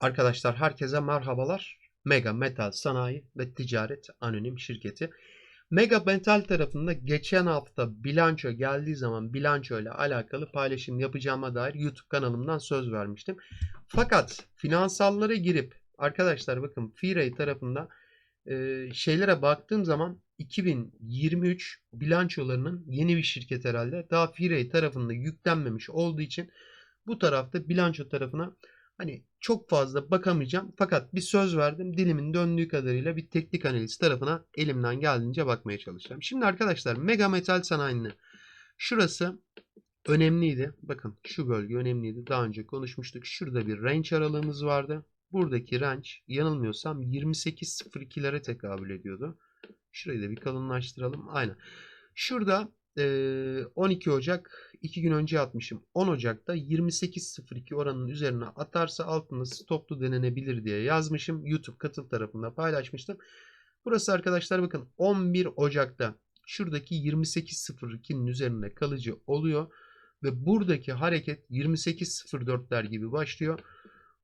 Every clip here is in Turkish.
Arkadaşlar herkese merhabalar. Mega Metal Sanayi ve Ticaret Anonim Şirketi. Mega Metal tarafında geçen hafta bilanço geldiği zaman bilanço ile alakalı paylaşım yapacağıma dair YouTube kanalımdan söz vermiştim. Fakat finansallara girip arkadaşlar bakın Firay tarafında e, şeylere baktığım zaman 2023 bilançolarının yeni bir şirket herhalde daha Firay tarafında yüklenmemiş olduğu için bu tarafta bilanço tarafına Hani çok fazla bakamayacağım fakat bir söz verdim. Dilimin döndüğü kadarıyla bir teknik analiz tarafına elimden geldiğince bakmaya çalışacağım. Şimdi arkadaşlar Mega Metal Sanayi'nin şurası önemliydi. Bakın şu bölge önemliydi. Daha önce konuşmuştuk. Şurada bir range aralığımız vardı. Buradaki range yanılmıyorsam 28.02'lere tekabül ediyordu. Şurayı da bir kalınlaştıralım. Aynen. Şurada 12 Ocak 2 gün önce atmışım. 10 Ocak'ta 28.02 oranının üzerine atarsa altında stoplu denenebilir diye yazmışım. YouTube katıl tarafında paylaşmıştım. Burası arkadaşlar bakın 11 Ocak'ta şuradaki 28.02'nin üzerinde kalıcı oluyor. Ve buradaki hareket 28.04'ler gibi başlıyor.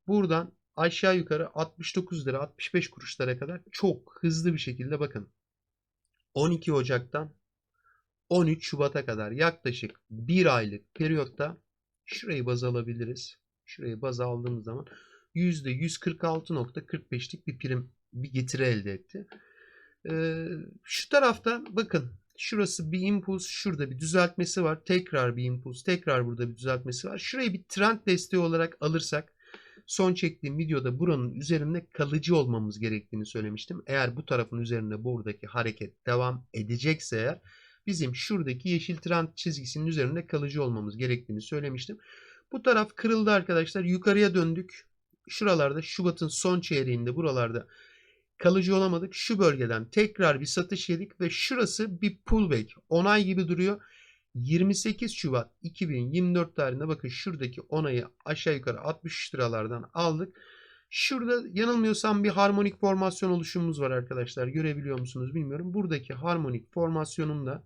Buradan aşağı yukarı 69 lira 65 kuruşlara kadar çok hızlı bir şekilde bakın. 12 Ocak'tan 13 Şubat'a kadar yaklaşık bir aylık periyotta şurayı baz alabiliriz. Şurayı baz aldığımız zaman %146.45'lik bir prim bir getiri elde etti. Ee, şu tarafta bakın şurası bir impuls, şurada bir düzeltmesi var. Tekrar bir impuls, tekrar burada bir düzeltmesi var. Şurayı bir trend desteği olarak alırsak son çektiğim videoda buranın üzerinde kalıcı olmamız gerektiğini söylemiştim. Eğer bu tarafın üzerinde buradaki hareket devam edecekse eğer bizim şuradaki yeşil trend çizgisinin üzerinde kalıcı olmamız gerektiğini söylemiştim. Bu taraf kırıldı arkadaşlar. Yukarıya döndük. Şuralarda Şubat'ın son çeyreğinde buralarda kalıcı olamadık. Şu bölgeden tekrar bir satış yedik ve şurası bir pullback. Onay gibi duruyor. 28 Şubat 2024 tarihinde bakın şuradaki onayı aşağı yukarı 63 liralardan aldık. Şurada yanılmıyorsam bir harmonik formasyon oluşumumuz var arkadaşlar. Görebiliyor musunuz bilmiyorum. Buradaki harmonik formasyonumda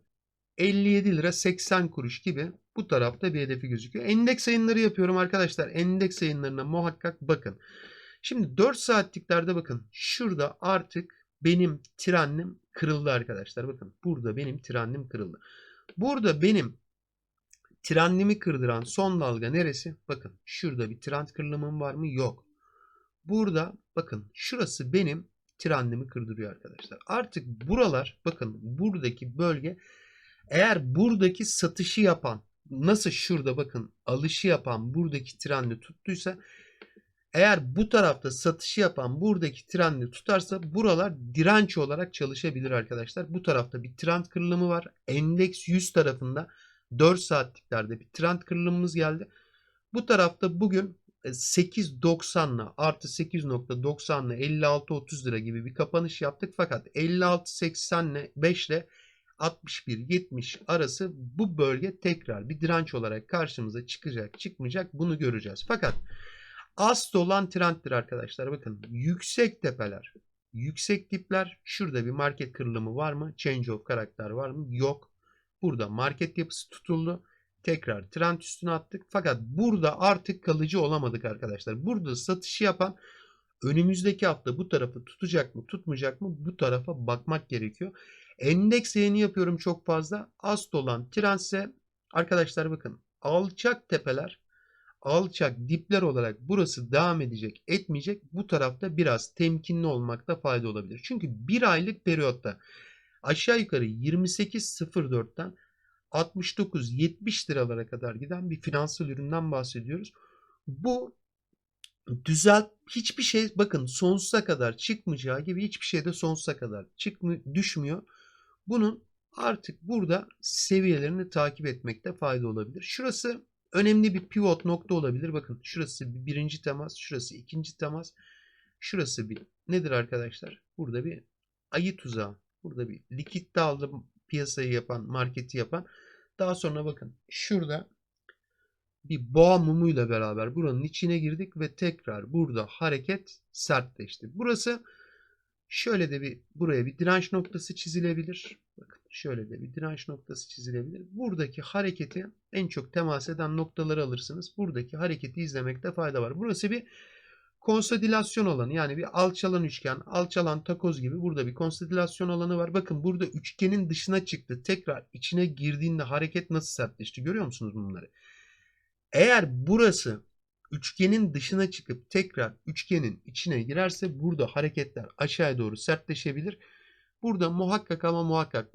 57 lira 80 kuruş gibi bu tarafta bir hedefi gözüküyor. Endeks yayınları yapıyorum arkadaşlar. Endeks yayınlarına muhakkak bakın. Şimdi 4 saatliklerde bakın. Şurada artık benim trendim kırıldı arkadaşlar. Bakın burada benim trendim kırıldı. Burada benim trendimi kırdıran son dalga neresi? Bakın şurada bir trend kırılımım var mı? Yok. Burada bakın şurası benim trendimi kırdırıyor arkadaşlar. Artık buralar bakın buradaki bölge eğer buradaki satışı yapan nasıl şurada bakın alışı yapan buradaki trendi tuttuysa eğer bu tarafta satışı yapan buradaki trendi tutarsa buralar direnç olarak çalışabilir arkadaşlar. Bu tarafta bir trend kırılımı var. Endeks 100 tarafında 4 saatliklerde bir trend kırılımımız geldi. Bu tarafta bugün 8.90'la artı 8.90'la 56.30 lira gibi bir kapanış yaptık. Fakat 56.80'le 5 ile 61-70 arası bu bölge tekrar bir direnç olarak karşımıza çıkacak çıkmayacak bunu göreceğiz. Fakat asıl olan trenddir arkadaşlar. Bakın yüksek tepeler, yüksek dipler şurada bir market kırılımı var mı? Change of karakter var mı? Yok. Burada market yapısı tutuldu. Tekrar trend üstüne attık. Fakat burada artık kalıcı olamadık arkadaşlar. Burada satışı yapan önümüzdeki hafta bu tarafı tutacak mı tutmayacak mı bu tarafa bakmak gerekiyor. Endeks yayını yapıyorum çok fazla. Ast olan trendse arkadaşlar bakın alçak tepeler alçak dipler olarak burası devam edecek etmeyecek bu tarafta biraz temkinli olmakta fayda olabilir. Çünkü bir aylık periyotta aşağı yukarı 28.04'ten 69-70 liralara kadar giden bir finansal üründen bahsediyoruz. Bu düzelt hiçbir şey bakın sonsuza kadar çıkmayacağı gibi hiçbir şey de sonsuza kadar çıkmıyor, düşmüyor. Bunun artık burada seviyelerini takip etmekte fayda olabilir. Şurası önemli bir pivot nokta olabilir. Bakın şurası bir birinci temas, şurası ikinci temas. Şurası bir nedir arkadaşlar? Burada bir ayı tuzağı. Burada bir likit aldım piyasayı yapan, marketi yapan. Daha sonra bakın şurada bir boğa mumuyla beraber buranın içine girdik ve tekrar burada hareket sertleşti. Burası şöyle de bir buraya bir direnç noktası çizilebilir. Bakın şöyle de bir direnç noktası çizilebilir. Buradaki hareketi en çok temas eden noktaları alırsınız. Buradaki hareketi izlemekte fayda var. Burası bir konsolidasyon alanı yani bir alçalan üçgen, alçalan takoz gibi burada bir konsolidasyon alanı var. Bakın burada üçgenin dışına çıktı. Tekrar içine girdiğinde hareket nasıl sertleşti görüyor musunuz bunları? Eğer burası üçgenin dışına çıkıp tekrar üçgenin içine girerse burada hareketler aşağıya doğru sertleşebilir. Burada muhakkak ama muhakkak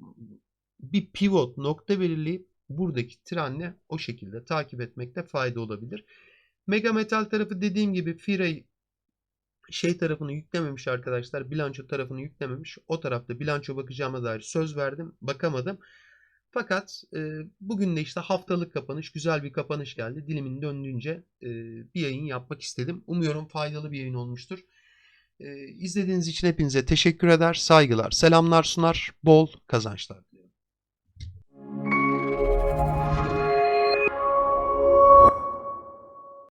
bir pivot nokta belirleyip buradaki trenle o şekilde takip etmekte fayda olabilir. Mega Metal tarafı dediğim gibi Firay şey tarafını yüklememiş arkadaşlar. Bilanço tarafını yüklememiş. O tarafta bilanço bakacağıma dair söz verdim. Bakamadım. Fakat e, bugün de işte haftalık kapanış. Güzel bir kapanış geldi. Dilimin döndüğünce e, bir yayın yapmak istedim. Umuyorum faydalı bir yayın olmuştur. E, izlediğiniz için hepinize teşekkür eder. Saygılar, selamlar sunar. Bol kazançlar.